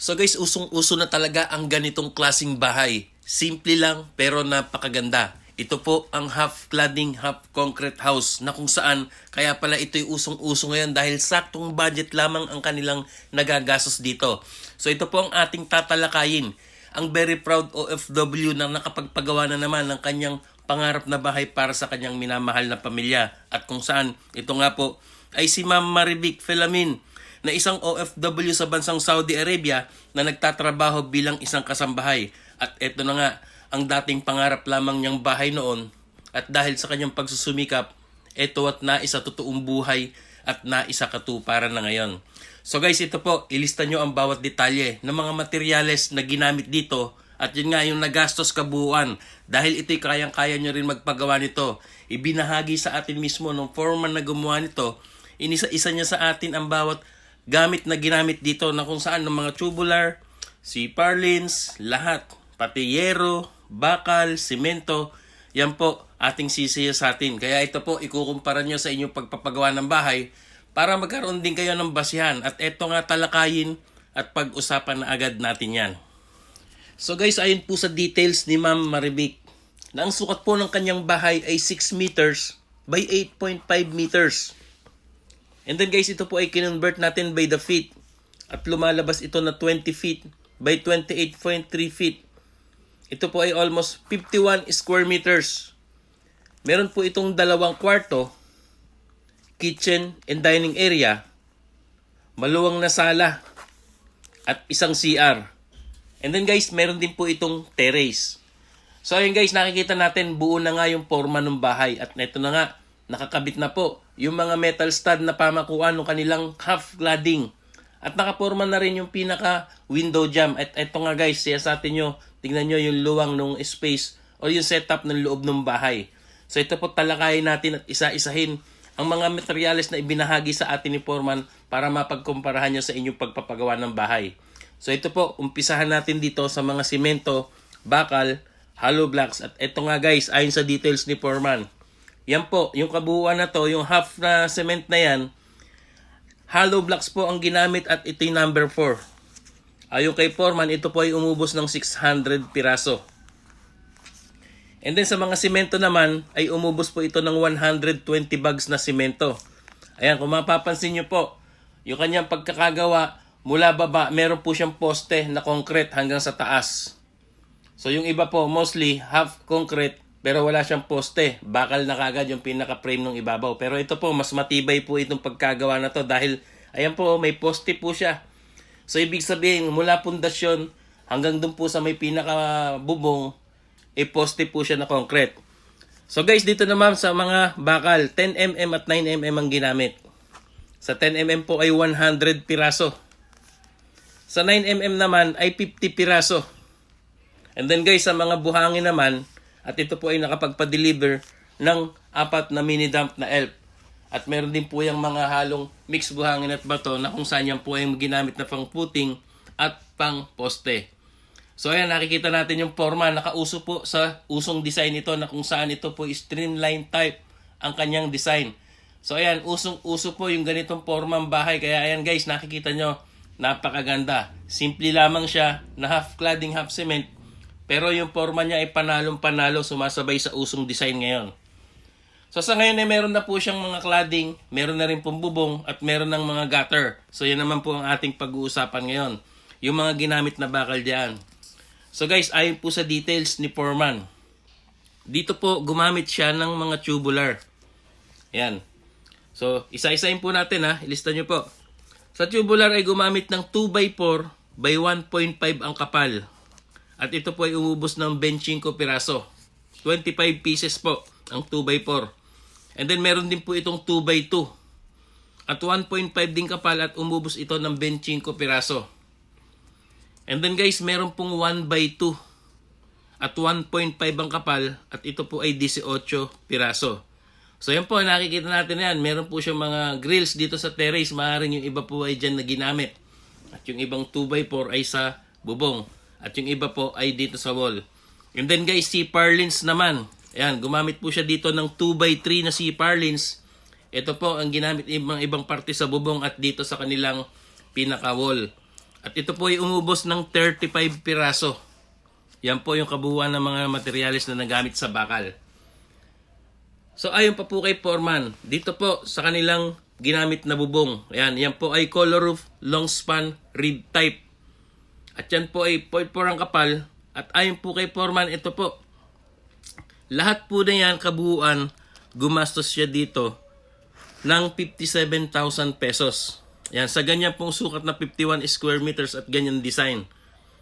So guys, usong-uso na talaga ang ganitong klasing bahay. Simple lang pero napakaganda. Ito po ang half cladding, half concrete house na kung saan kaya pala ito'y usong-uso ngayon dahil saktong budget lamang ang kanilang nagagastos dito. So ito po ang ating tatalakayin. Ang very proud OFW na nakapagpagawa na naman ng kanyang pangarap na bahay para sa kanyang minamahal na pamilya. At kung saan, ito nga po ay si Ma'am Marivic Felamin na isang OFW sa bansang Saudi Arabia na nagtatrabaho bilang isang kasambahay. At ito na nga, ang dating pangarap lamang niyang bahay noon at dahil sa kanyang pagsusumikap, ito at naisa totoong buhay at naisa katuparan na ngayon. So guys, ito po, ilista nyo ang bawat detalye ng mga materyales na ginamit dito at yun nga yung nagastos kabuuan dahil ito'y kayang-kaya nyo rin magpagawa nito. Ibinahagi sa atin mismo ng foreman na gumawa nito, inisa-isa niya sa atin ang bawat gamit na ginamit dito na kung saan ng mga tubular, si parlins, lahat, pati yero, bakal, simento, yan po ating sisiya sa atin. Kaya ito po, ikukumpara nyo sa inyong pagpapagawa ng bahay para magkaroon din kayo ng basihan. At ito nga talakayin at pag-usapan na agad natin yan. So guys, ayon po sa details ni Ma'am Marivic, na ang sukat po ng kanyang bahay ay 6 meters by 8.5 meters. And then guys, ito po ay kinonvert natin by the feet. At lumalabas ito na 20 feet by 28.3 feet. Ito po ay almost 51 square meters. Meron po itong dalawang kwarto, kitchen and dining area, maluwang na sala, at isang CR. And then guys, meron din po itong terrace. So ayun guys, nakikita natin buo na nga yung forma ng bahay. At ito na nga, nakakabit na po yung mga metal stud na pamakuan ng kanilang half cladding. At nakaporma na rin yung pinaka window jam. At ito nga guys, siya sa atin nyo, tingnan nyo yung luwang ng space o yung setup ng loob ng bahay. So ito po talakayin natin at isa-isahin ang mga materyales na ibinahagi sa atin ni Foreman para mapagkumparahan nyo sa inyong pagpapagawa ng bahay. So ito po, umpisahan natin dito sa mga simento, bakal, hollow blocks. At ito nga guys, ayon sa details ni Foreman. Yan po, yung kabuuan na to, yung half na cement na yan, hollow blocks po ang ginamit at ito yung number 4. Ayon kay Foreman, ito po ay umubos ng 600 piraso. And then sa mga simento naman, ay umubos po ito ng 120 bags na simento. Ayan, kung mapapansin nyo po, yung kanyang pagkakagawa, mula baba, meron po siyang poste na concrete hanggang sa taas. So yung iba po, mostly half concrete, pero wala siyang poste. Bakal na kagad yung pinaka-frame ng ibabaw. Pero ito po, mas matibay po itong pagkagawa na to dahil, ayan po, may poste po siya. So ibig sabihin, mula pundasyon hanggang dun po sa may pinaka-bubong, e poste po siya na concrete. So guys, dito naman sa mga bakal, 10mm at 9mm ang ginamit. Sa 10mm po ay 100 piraso. Sa 9mm naman ay 50 piraso. And then guys, sa mga buhangin naman, at ito po ay nakapagpa-deliver ng apat na mini dump na elf. At meron din po yung mga halong mix buhangin at bato na kung saan yan po ay ginamit na pang puting at pang poste. So ayan, nakikita natin yung forma. Nakauso po sa usong design ito na kung saan ito po streamline type ang kanyang design. So ayan, usong-uso po yung ganitong forma ng bahay. Kaya ayan guys, nakikita nyo, napakaganda. Simple lamang siya na half cladding, half cement. Pero yung forma niya ay panalong-panalo, sumasabay sa usong design ngayon. So sa ngayon ay meron na po siyang mga cladding, meron na rin pong at meron ng mga gutter. So yan naman po ang ating pag-uusapan ngayon. Yung mga ginamit na bakal diyan. So guys, ayon po sa details ni Foreman. Dito po gumamit siya ng mga tubular. Yan. So isa-isahin po natin ha, ilista nyo po. Sa tubular ay gumamit ng 2x4 by 1.5 ang kapal. At ito po ay umubos ng 25 piraso. 25 pieces po ang 2x4. And then meron din po itong 2x2. At 1.5 din kapal at umubos ito ng 25 piraso. And then guys, meron pong 1x2 at 1.5 ang kapal at ito po ay 18 piraso. So yan po, nakikita natin yan. Meron po siyang mga grills dito sa terrace. Maaaring yung iba po ay dyan na ginamit. At yung ibang 2x4 ay sa bubong. At yung iba po ay dito sa wall. And then guys, si Parlins naman. Ayan, gumamit po siya dito ng 2x3 na si Parlins. Ito po ang ginamit ibang ibang parte sa bubong at dito sa kanilang pinaka-wall. At ito po ay umubos ng 35 piraso. Yan po yung kabuuan ng mga materialis na nagamit sa bakal. So ayon pa po kay Foreman, dito po sa kanilang ginamit na bubong. Ayan, yan po ay color roof long span rib type. At yan po ay 0.4 ang kapal. At ayon po kay Foreman, ito po. Lahat po na yan kabuuan, gumastos siya dito ng 57,000 pesos. Yan, sa ganyan pong sukat na 51 square meters at ganyan design.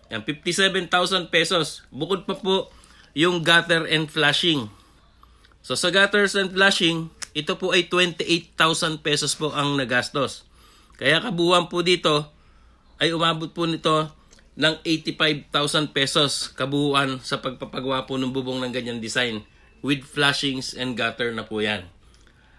Yan, 57,000 pesos. Bukod pa po yung gutter and flashing. So sa gutters and flashing, ito po ay 28,000 pesos po ang nagastos. Kaya kabuuan po dito ay umabot po nito ng 85,000 pesos kabuuan sa pagpapagawa po ng bubong ng ganyan design with flashings and gutter na po yan.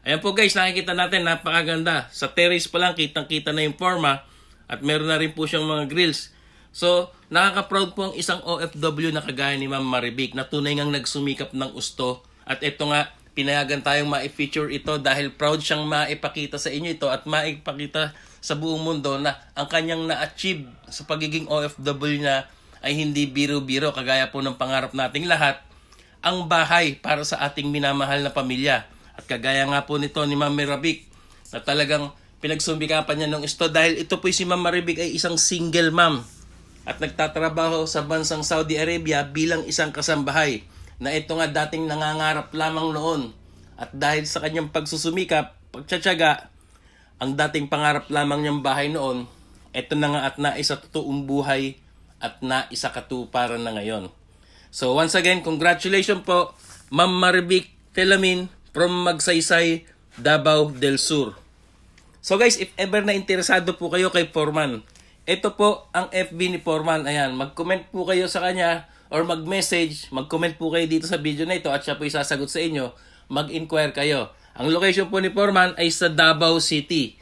Ayan po guys, nakikita natin, napakaganda. Sa terrace pa lang, kitang-kita na yung forma at meron na rin po siyang mga grills. So, nakaka-proud po ang isang OFW na kagaya ni Ma'am Maribik na tunay ngang nagsumikap ng usto. At ito nga, pinayagan tayong ma-feature ito dahil proud siyang maipakita sa inyo ito at maipakita sa buong mundo na ang kanyang na-achieve sa pagiging OFW niya ay hindi biro-biro kagaya po ng pangarap nating lahat ang bahay para sa ating minamahal na pamilya. At kagaya nga po nito ni Ma'am Maribik na talagang pinagsumikapan niya ng isto dahil ito po si Ma'am Maribik ay isang single mom at nagtatrabaho sa bansang Saudi Arabia bilang isang kasambahay na ito nga dating nangangarap lamang noon. At dahil sa kanyang pagsusumikap, pagtsatsaga, ang dating pangarap lamang niyang bahay noon, ito na nga at naisa totoong buhay at naisa katuparan na ngayon. So once again, congratulations po, Ma'am Maribik Telamin from Magsaysay, Davao del Sur. So guys, if ever na interesado po kayo kay Foreman, ito po ang FB ni Foreman. Ayan, mag-comment po kayo sa kanya or mag-message, mag-comment po kayo dito sa video na ito at siya po isasagot sa inyo. Mag-inquire kayo. Ang location po ni Foreman ay sa Davao City.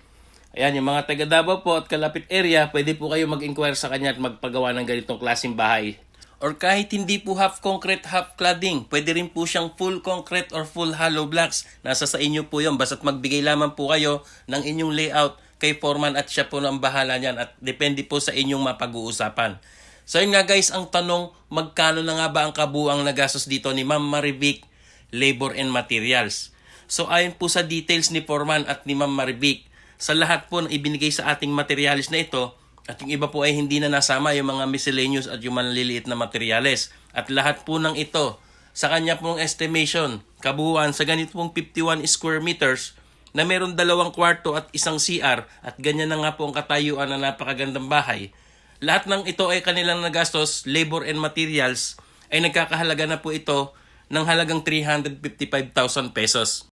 Ayan, yung mga taga Davao po at kalapit area, pwede po kayo mag-inquire sa kanya at magpagawa ng ganitong klaseng bahay. Or kahit hindi po half concrete, half cladding, pwede rin po siyang full concrete or full hollow blocks. Nasa sa inyo po yun. Basta't magbigay lamang po kayo ng inyong layout kay Foreman at siya po ang bahala niyan at depende po sa inyong mapag-uusapan. So yun nga guys, ang tanong, magkano na nga ba ang kabuang nagastos dito ni Ma'am Maribik, Labor and Materials? So ayon po sa details ni Foreman at ni Ma'am Maribik, sa lahat po na ibinigay sa ating materials na ito, at yung iba po ay hindi na nasama yung mga miscellaneous at yung maliliit na materyales. At lahat po ng ito, sa kanya pong estimation, kabuuan sa ganito pong 51 square meters, na meron dalawang kwarto at isang CR, at ganyan na nga po ang katayuan na napakagandang bahay. Lahat ng ito ay kanilang nagastos, labor and materials, ay nagkakahalaga na po ito ng halagang 355,000 pesos.